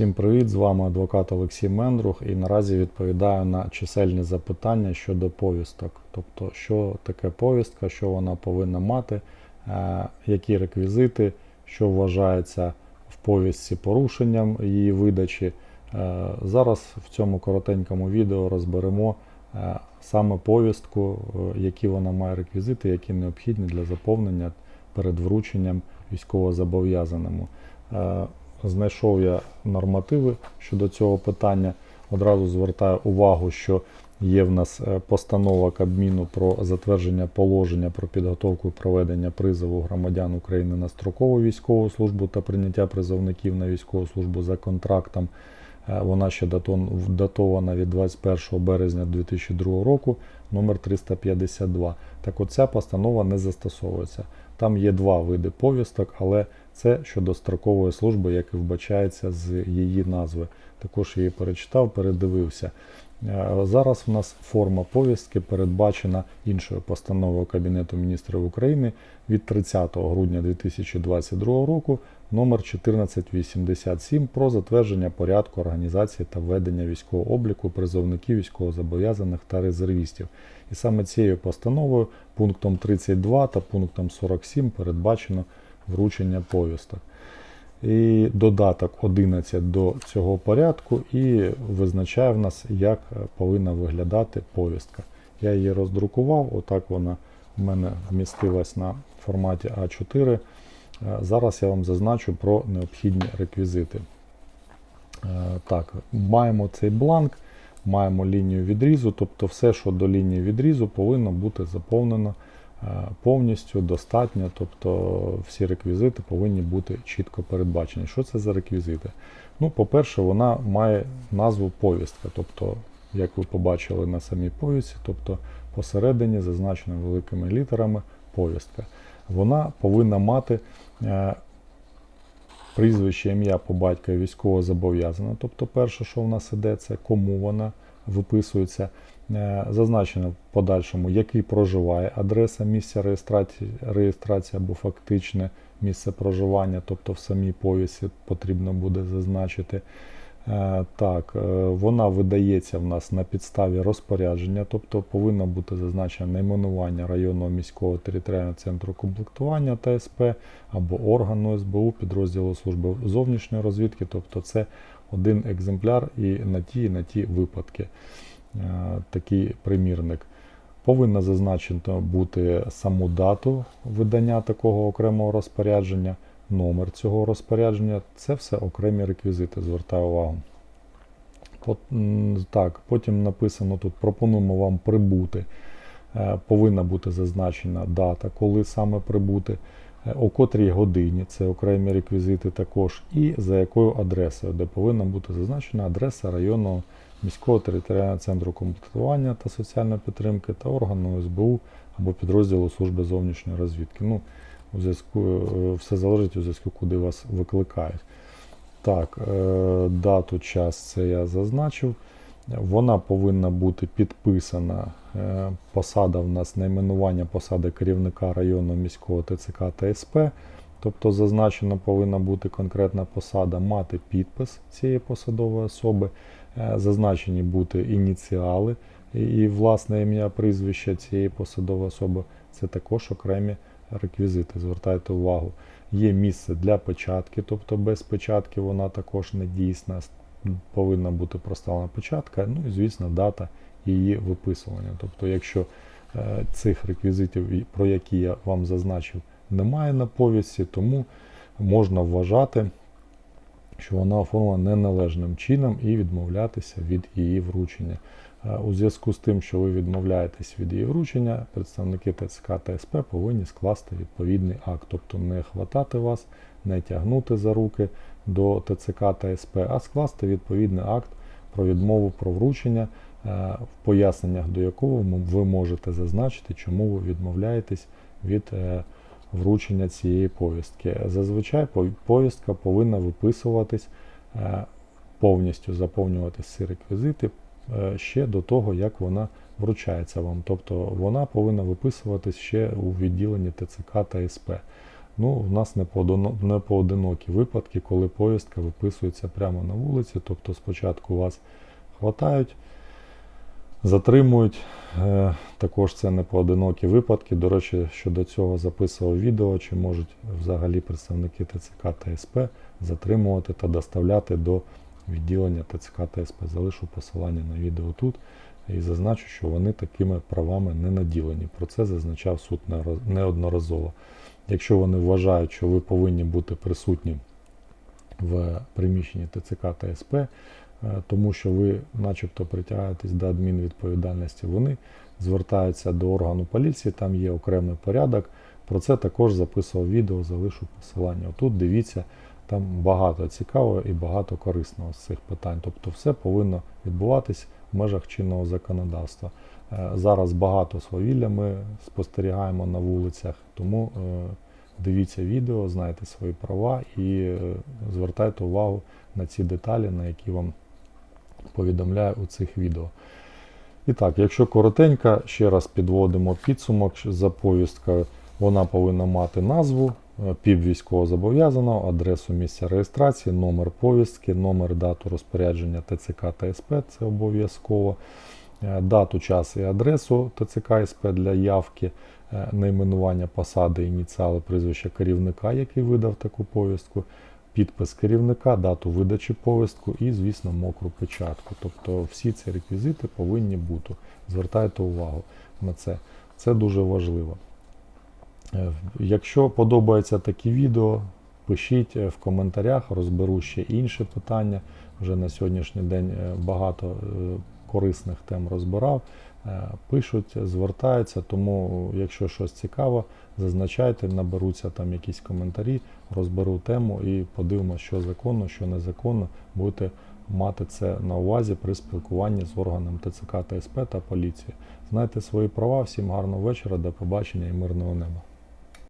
Всім привіт! З вами адвокат Олексій Мендрух і наразі відповідаю на чисельні запитання щодо повісток. Тобто, що таке повістка, що вона повинна мати, е, які реквізити, що вважається в повістці порушенням її видачі. Е, Зараз в цьому коротенькому відео розберемо е, саме повістку, які вона має реквізити, які необхідні для заповнення перед врученням військовозобов'язаному. Знайшов я нормативи щодо цього питання. Одразу звертаю увагу, що є в нас е, постанова Кабміну про затвердження положення про підготовку і проведення призову громадян України на строкову військову службу та прийняття призовників на військову службу за контрактом. Е, Вона ще датована від 21 березня 2002 року, номер 352. Так от ця постанова не застосовується. Там є два види повісток, але це щодо строкової служби, як і вбачається з її назви. Також її перечитав, передивився. Е, Зараз в нас форма повістки передбачена іншою постановою Кабінету міністрів України від 30 грудня 2022 року номер 1487 про затвердження порядку організації та ведення військового обліку призовників військовозобов'язаних та резервістів. І саме цією постановою пунктом 32 та пунктом 47 передбачено вручення повісток. І додаток 11 до цього порядку і визначає в нас, як повинна виглядати повістка. Я її роздрукував, отак вона в мене вмістилась на форматі А4. Е, Зараз я вам зазначу про необхідні реквізити. Е, Так, маємо цей бланк, маємо лінію відрізу, тобто все, що до лінії відрізу, повинно бути заповнено повністю достатньо, тобто всі реквізити повинні бути чітко передбачені. Що це за реквізити? Ну, по-перше, вона має назву повістка, тобто, як ви побачили на самій повістці, тобто посередині зазначено великими літерами повістка. Вона повинна мати е, прізвище, ім'я по батькові військово зобов'язана. Тобто, перше, що в нас іде, це кому вона виписується. Е, Зазначено в подальшому, який проживає, адреса місця реєстрації, реєстрації або фактичне місце проживання, тобто в самій повісті потрібно буде зазначити. Е, Так, е, вона видається в нас на підставі розпорядження, тобто повинно бути зазначено найменування районного міського територіального центру комплектування ТСП або органу СБУ підрозділу служби зовнішньої розвідки, тобто це один екземпляр і на ті, і на ті випадки. Е, Такий примірник. Повинна зазначено бути саму дату видання такого окремого розпорядження, номер цього розпорядження. Це все окремі реквізити, звертаю увагу. М, Так, потім написано тут пропонуємо вам прибути. Е, Повинна бути зазначена дата, коли саме прибути, е, о котрій годині, це окремі реквізити також, і за якою адресою, де повинна бути зазначена адреса районного міського територіального центру комплектування та соціальної підтримки та органу СБУ або підрозділу служби зовнішньої розвідки. Ну, у зв'язку, е, все залежить у зв'язку, куди вас викликають. Так, е, дату, час це я зазначив. Вона повинна бути підписана. е, Посада в нас найменування посади керівника районного міського ТЦК та СП. Тобто зазначена повинна бути конкретна посада, мати підпис цієї посадової особи, е, зазначені бути ініціали і, власне ім'я, прізвище цієї посадової особи. Це також окремі реквізити. Звертайте увагу. Є місце для печатки, тобто без печатки вона також не дійсна. Повинна бути проставлена печатка, ну і звісно, дата її виписування. Тобто, якщо е, цих реквізитів, про які я вам зазначив, немає на повісті, тому можна вважати, що вона оформлена неналежним чином і відмовлятися від її вручення. Е, У зв'язку з тим, що ви відмовляєтесь від її вручення, представники ТЦК та СП повинні скласти відповідний акт, тобто не хватати вас, не тягнути за руки до ТЦК та СП, а скласти відповідний акт про відмову про вручення, е, в поясненнях до якого ви можете зазначити, чому ви відмовляєтесь від е, вручення цієї повістки. Зазвичай пов- повістка повинна виписуватись е, повністю заповнювати ці реквізити е, ще до того, як вона вручається вам. Тобто вона повинна виписуватись ще у відділенні ТЦК та СП. Ну, в нас не поодинокі випадки, коли повістка виписується прямо на вулиці. Тобто спочатку вас хватають, затримують. Е, Також це не поодинокі випадки. До речі, щодо цього записував відео, чи можуть взагалі представники ТЦК та СП затримувати та доставляти до відділення ТЦК та СП. Залишу посилання на відео тут і зазначу, що вони такими правами не наділені. Про це зазначав суд неодноразово. Якщо вони вважають, що ви повинні бути присутні в приміщенні ТЦК та СП, тому що ви начебто притягаєтесь до адмінвідповідальності, вони звертаються до органу поліції, там є окремий порядок. Про це також записував відео, залишу посилання. Тут дивіться, там багато цікавого і багато корисного з цих питань. Тобто все повинно відбуватись в межах чинного законодавства. Е, Зараз багато свавілля ми спостерігаємо на вулицях, тому е, дивіться відео, знайте свої права і е, звертайте увагу на ці деталі, на які вам повідомляю у цих відео. І так, якщо коротенько, ще раз підводимо підсумок за повісткою. Вона повинна мати назву, е, пів військовозобов'язаного, адресу місця реєстрації, номер повістки, номер дату розпорядження ТЦК та СП, це обов'язково, е, дату, час і адресу ТЦК СП для явки, е, найменування посади, ініціали, прізвища керівника, який видав таку повістку, підпис керівника, дату видачі повістку і, звісно, мокру печатку. Тобто всі ці реквізити повинні бути. Звертайте увагу на це. Це дуже важливо. Е, Якщо подобаються такі відео, пишіть е, в коментарях, розберу ще інші питання. Вже на сьогоднішній день е, багато корисних тем розбирав. Е, Пишуть, звертаються, тому якщо щось цікаво, зазначайте, наберуться там якісь коментарі, розберу тему і подивимося, що законно, що незаконно. Будете мати це на увазі при спілкуванні з органом ТЦК та СП та поліції. Знайте свої права, всім гарного вечора, до побачення і мирного неба.